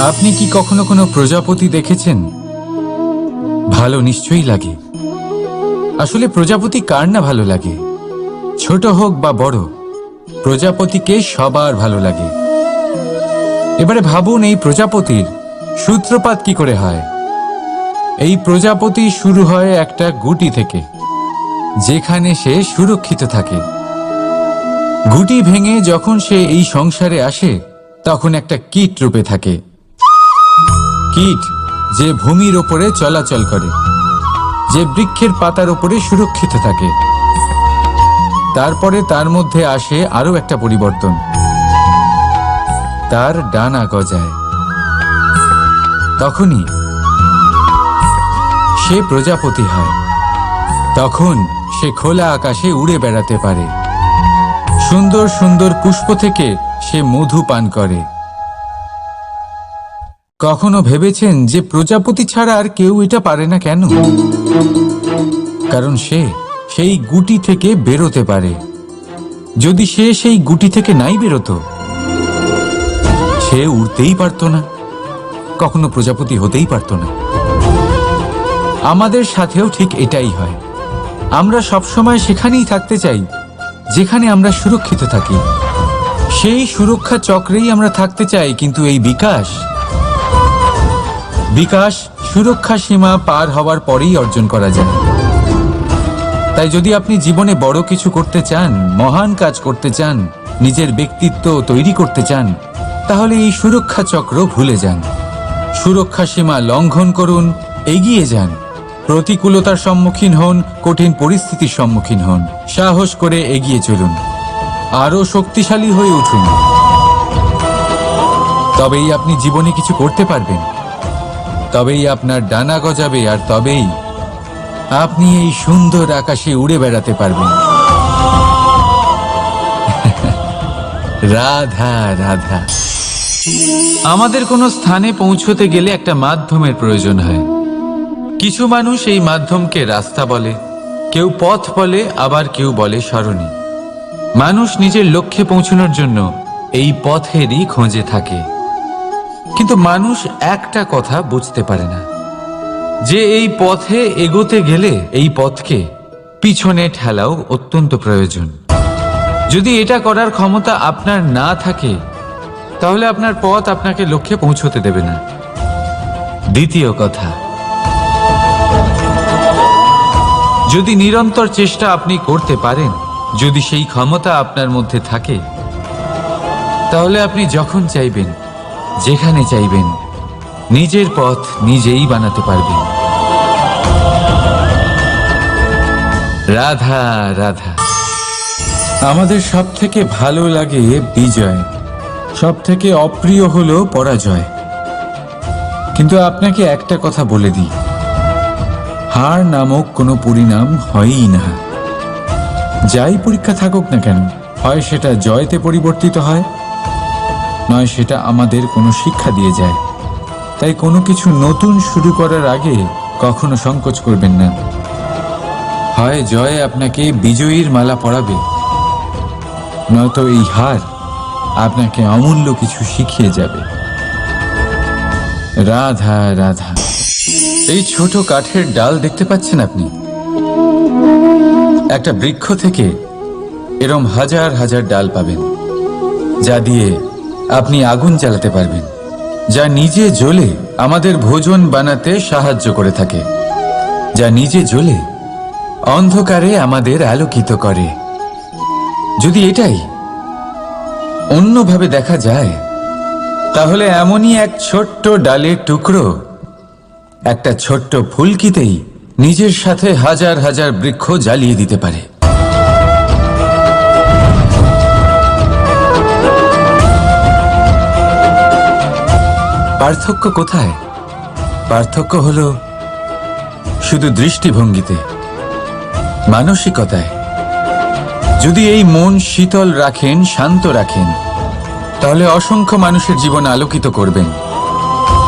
আপনি কি কখনো কোনো প্রজাপতি দেখেছেন? ভালো নিশ্চয়ই লাগে। আসলে প্রজাপতি কার না ভালো লাগে? ছোট হোক বা বড়, প্রজাপতিকে সবার ভালো লাগে। এবারে ভাবুন এই প্রজাপতির সূত্রপাত কি করে হয়? এই প্রজাপতি শুরু হয় একটা গুটি থেকে, যেখানে সে সুরক্ষিত থাকে। গুটি ভেঙে যখন সে এই সংসারে আসে, তখন একটা কীট রূপে থাকে। কীট যে ভূমির ওপরে চলাচল করে, যে বৃক্ষের পাতার ওপরে সুরক্ষিত থাকে। তারপরে তার মধ্যে আসে আরও একটা পরিবর্তন। তার ডানা গজায়। তখনই সে প্রজাপতি হয়। তখন সে খোলা আকাশে উড়ে বেড়াতে পারে। সুন্দর সুন্দর পুষ্প থেকে সে মধু পান করে। কখনো ভেবেছেন যে প্রজাপতি ছাড়া আর কেউ এটা পারে না কেন? কারণ সে সেই গুটি থেকে বেরোতে পারে। যদি সে সেই গুটি থেকে নাই বেরোতো, সে উড়তেই পারতো না। কখনো প্রজাপতি হতেই পারতো না। আমাদের সাথেও ঠিক এটাই হয়। আমরা সবসময় সেখানেই থাকতে চাই, যেখানে আমরা সুরক্ষিত থাকি। সেই সুরক্ষা চক্রেই আমরা থাকতে চাই, কিন্তু এই বিকাশ বিকাশ সুরক্ষা সীমা পার হওয়ার পরেই অর্জন করা যায়। তাই যদি আপনি জীবনে বড় কিছু করতে চান, মহান কাজ করতে চান, নিজের ব্যক্তিত্ব তৈরি করতে চান, তাহলে এই সুরক্ষা চক্র ভুলে যান। সুরক্ষা সীমা লঙ্ঘন করুন, এগিয়ে যান। প্রতিকূলতার সম্মুখীন হন, কঠিন পরিস্থিতির সম্মুখীন হন। সাহস করে এগিয়ে চলুন। আরও শক্তিশালী হয়ে উঠুন। তবেই আপনি জীবনে কিছু করতে পারবেন। তবেই আপনার ডানা গজাবে আর তবেই আপনি এই সুন্দর আকাশে উড়ে বেড়াতে পারবেন। রাধা রাধা। আমাদের কোনো স্থানে পৌঁছতে গেলে একটা মাধ্যমের প্রয়োজন হয়। কিছু মানুষ এই মাধ্যমকে রাস্তা বলে, কেউ পথ বলে, আবার কেউ বলে সরণি। মানুষ নিজের লক্ষ্যে পৌঁছানোর জন্য এই পথেরই খোঁজে থাকে। কিন্তু মানুষ একটা কথা বুঝতে পারে না। যে এই পথে এগোতে গেলে এই পথকে পিছনে ঠেলাও অত্যন্ত প্রয়োজন। যদি এটা করার ক্ষমতা আপনার না থাকে, তাহলে আপনার পথ আপনাকে লক্ষ্যে পৌঁছতে দেবে না। দ্বিতীয় কথা, যদি নিরন্তর চেষ্টা আপনি করতে পারেন, যদি সেই ক্ষমতা আপনার মধ্যে থাকে, তাহলে আপনি যখন চাইবেন যেখানে চাইবেন, নিজের পথ নিজেই বানাতে পারবেন। রাধা রাধা। আমাদের সব থেকে ভালো লাগে বিজয়। সব থেকে অপ্রিয় হলো পরাজয়। কিন্তু আপনাকে একটা কথা বলে দিই। হার নামক কোনো পরিণাম হয়ই না। যাই পরীক্ষা থাকুক না কেন, হয় সেটা জয়তে পরিবর্তিত হয় নয় সেটা আমাদের কোনো শিক্ষা দিয়ে যায়। তাই কোনো কিছু নতুন শুরু করার আগে কখনো সংকোচ করবেন না। হয় জয় আপনাকে বিজয়ীর মালা পরাবে, নয়তো এই হার আপনাকে অমূল্য কিছু শিখিয়ে যাবে। রাধা রাধা। এই ছোট কাঠের ডাল দেখতে পাচ্ছেন আপনি? একটা বৃক্ষ থেকে এরম হাজার হাজার ডাল পাবেন, যা দিয়ে আপনি আগুন জ্বালাতে পারবেন, যা নিজে জ্বলে আমাদের ভোজন বানাতে সাহায্য করে থাকে, যা নিজে জ্বলে অন্ধকারে আমাদের আলোকিত করে। যদি এটাই অন্যভাবে দেখা যায়, তাহলে এমনই এক ছোট্ট ডালের টুকরো, একটা ছোট্ট ফুলকিতেই নিজের সাথে হাজার হাজার বৃক্ষ জ্বালিয়ে দিতে পারে। পার্থক্য কোথায়? পার্থক্য হল শুধু দৃষ্টিভঙ্গিতে, মানসিকতায়। যদি এই মন শীতল রাখেন, শান্ত রাখেন, তাহলে অসংখ্য মানুষের জীবন আলোকিত করবেন।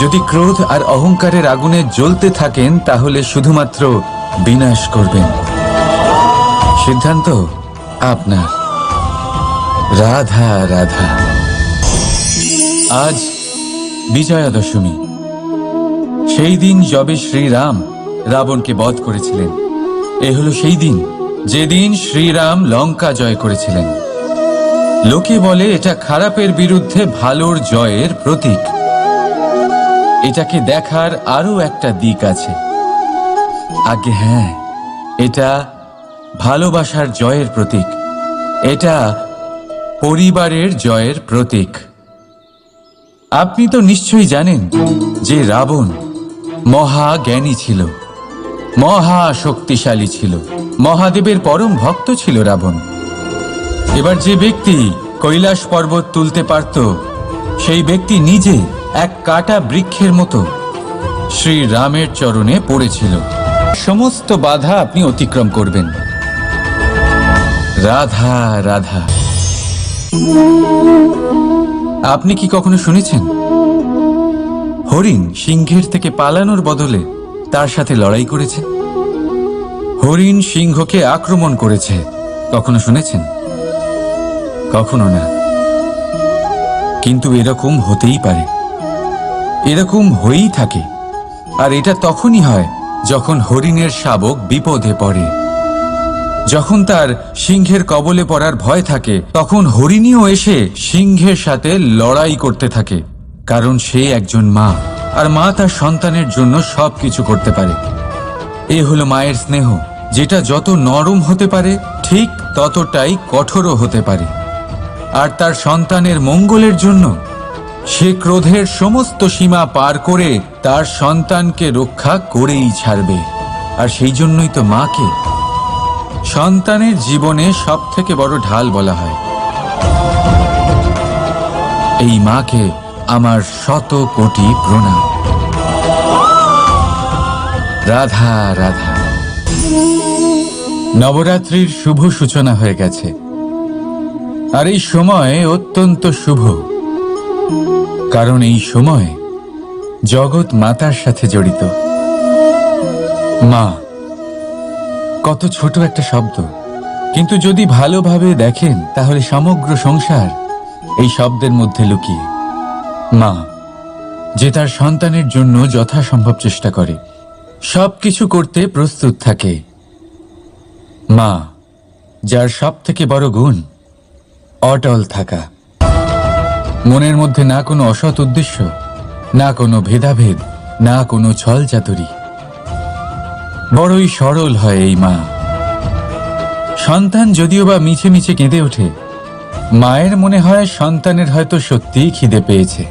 যদি ক্রোধ আর অহংকারের আগুনে জ্বলতে থাকেন, তাহলে শুধুমাত্র বিনাশ করবেন। সিদ্ধান্ত আপনার। রাধা রাধা। আজ বিজয়া দশমী। সেই দিন যবে শ্রীরাম রাবণকে বধ করেছিলেন। এ হলো সেই দিন যেদিন শ্রীরাম লঙ্কা জয় করেছিলেন। লোকে বলে এটা খারাপের বিরুদ্ধে ভালোর জয়ের প্রতীক। এটাকে দেখার আরও একটা দিক আছে। আগে হ্যাঁ এটা ভালোবাসার জয়ের প্রতীক। এটা পরিবারের জয়ের প্রতীক। আপনি তো নিশ্চয়ই জানেন যে রাবণ মহা জ্ঞানী ছিল মহা শক্তিশালী ছিল, মহাদেবের পরম ভক্ত ছিল রাবণ। এবার যে ব্যক্তি কৈলাস পর্বত তুলতে পারত, সেই ব্যক্তি নিজে এক কাটা বৃক্ষের মতো শ্রী রামের চরণে পড়েছিল। সমস্ত বাধা আপনি অতিক্রম করবেন। রাধা রাধা। আপনি কি কখনো শুনেছেন? হরিণ সিংহের থেকে পালানোর বদলে তার সাথে লড়াই করেছে। হরিণ সিংহকে আক্রমণ করেছে। কখনো শুনেছেন? কখনো না। কিন্তু এরকম হতেই পারে। এরকম হয়েই থাকে। আর এটা তখনই হয় যখন হরিণের শাবক বিপদে পড়ে। যখন তার সিংহের কবলে পড়ার ভয় থাকে, তখন হরিণীও এসে সিংহের সাথে লড়াই করতে থাকে, কারণ সে একজন মা, আর মা তার সন্তানের জন্য সব কিছু করতে পারে। এ হলো মায়ের স্নেহ, যেটা যত নরম হতে পারে, ঠিক ততটাই কঠোরও হতে পারে। আর তার সন্তানের মঙ্গলের জন্য, সে ক্রোধের সমস্ত সীমা পার করে তার সন্তানকে রক্ষা করেই ছাড়বে, আর সেই জন্যই তো মাকে সন্তানের জীবনে সব থেকে বড় ঢাল বলা হয়। এই মাকে আমার শত কোটি প্রণাম। রাধা রাধা। নবরাত্রির শুভ সূচনা হয়ে গেছে। আর এই সময় অত্যন্ত শুভ। কারণ এই সময় জগৎ মাতার সাথে জড়িত। মা কত ছোট একটা শব্দ। কিন্তু যদি ভালোভাবে দেখেন, তাহলে সমগ্র সংসার এই শব্দের মধ্যে লুকিয়ে। মা, যে তার সন্তানের জন্য যথাসম্ভব চেষ্টা করে সব কিছু করতে প্রস্তুত থাকে। মা, যার সব থেকে বড় গুণ, অটল থাকা। মনের মধ্যে না কোনো অসৎ উদ্দেশ্য, না কোনো ভেদাভেদ, না কোনো ছল চাতুরি বড়ই সরল হয় এই মা। সন্তান যদিও বা মিছে মিছে কেঁদে ওঠে, মায়ের মনে হয় সন্তানের হয়তো সত্যিই খিদে পেয়েছে।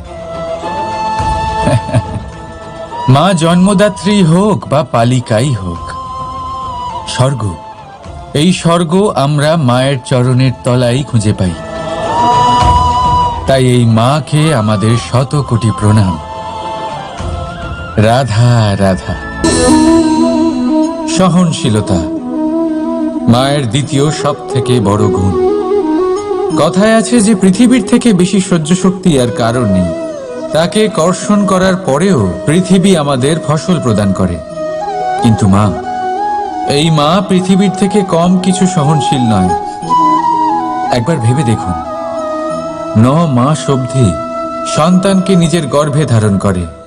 মা জন্মদাত্রী হোক বা পালিকাই হোক, স্বর্গ, এই স্বর্গ আমরা মায়ের চরণের তলাই খুঁজে পাই। তাই এই মাকে আমাদের শত কোটি প্রণাম। রাধা রাধা। সহনশীলতা মায়ের দ্বিতীয় সব থেকে বড় গুণ। কথায় আছে যে পৃথিবীর থেকে বেশি সহ্য শক্তি আর কারণ নেই। তাকে কর্ষণ করার পরেও পৃথিবী আমাদের ফসল প্রদান করে। কিন্তু মা, এই মা পৃথিবীর থেকে কম কিছু সহনশীল নয়। একবার ভেবে দেখুন, ন মাস অবধি সন্তানকে নিজের গর্ভে ধারণ করে।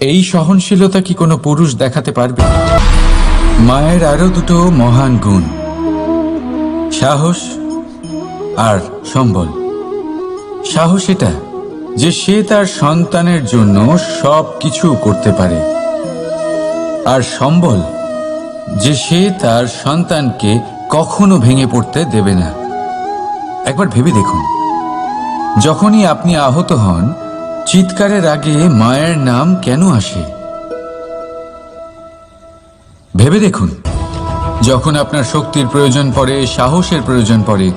এই সহনশীলতা কি কোনো পুরুষ দেখাতে পারবে? মায়ের আরও দুটো মহান গুণ, সাহস আর সম্বল। সাহস এটা যে সে তার সন্তানের জন্য সব কিছু করতে পারে। আর সম্বল যে সে তার সন্তানকে কখনো ভেঙে পড়তে দেবে না। একবার ভেবে দেখুন, যখনই আপনি আহত হন চিৎকারের আগে মায়ের নাম কেন আসে? ভেবে দেখুন, যখন আপনার শক্তির প্রয়োজন পড়ে, সাহসের প্রয়োজন পড়ে,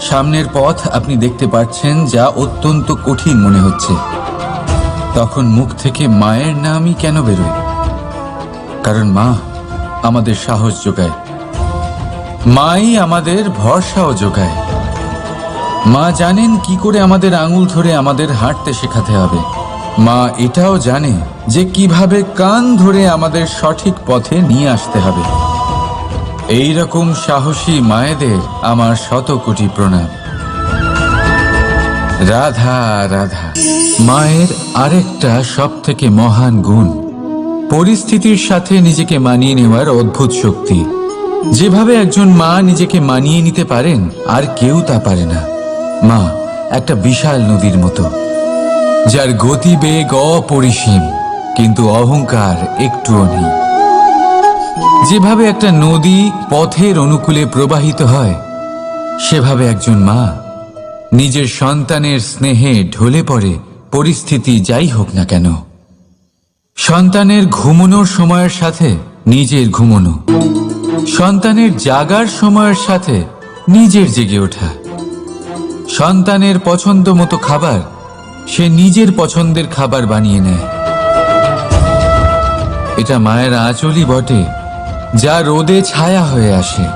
সামনের পথ আপনি দেখতে পাচ্ছেন যা অত্যন্ত কঠিন মনে হচ্ছে। তখন মুখ থেকে মায়ের নামই কেন বেরোয়? কারণ মা আমাদের সাহস যোগায়। মাই আমাদের ভরসাও যোগায়। মা জানেন কি করে আমাদের আঙুল ধরে আমাদের হাঁটতে শেখাতে হবে। মা এটাও জানে যে কীভাবে কান ধরে আমাদের সঠিক পথে নিয়ে আসতে হবে। এই রকম সাহসী মায়েদের আমার শত কোটি প্রণাম। রাধা রাধা। মায়ের আরেকটা সব থেকে মহান গুণ, পরিস্থিতির সাথে নিজেকে মানিয়ে নেওয়ার অদ্ভুত শক্তি। যেভাবে একজন মা নিজেকে মানিয়ে নিতে পারেন, আর কেউ তা পারে না। মা, একটা বিশাল নদীর মতো, যার গতিবেগ অপরিসীম, কিন্তু অহংকার একটুও নেই। যেভাবে একটা নদী পথের অনুকূলে প্রবাহিত হয়, সেভাবে একজন মা নিজের সন্তানের স্নেহে ঢলে পড়ে, পরিস্থিতি যাই হোক না কেন। সন্তানের ঘুমনোর সময়ের সাথে নিজের ঘুমনো, সন্তানের জাগার সময়ের সাথে নিজের জেগে ওঠা। সন্তানের পছন্দ মতো খাবার সে নিজের পছন্দের খাবার বানিয়ে নেয়। এটা মায়ের আঁচলই বটে, যা রোদে ছায়া হয়ে আসে,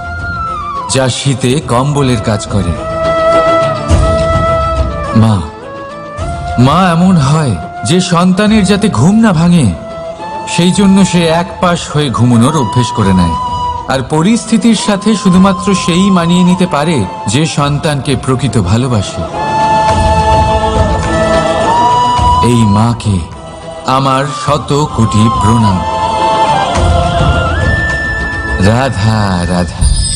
যা শীতে কম্বলের কাজ করে। মা মা এমন হয় যে সন্তানের যাতে ঘুম না ভাঙে, সেই জন্য সে এক পাশ হয়ে ঘুমানোর অভ্যেস করে নেয়। আর পরিস্থিতির সাথে শুধুমাত্র সেই মানিয়ে নিতে পারে যে সন্তানকে প্রকৃত ভালোবাসে। এই মাকে আমার শত কোটি প্রণাম। রাধা রাধা।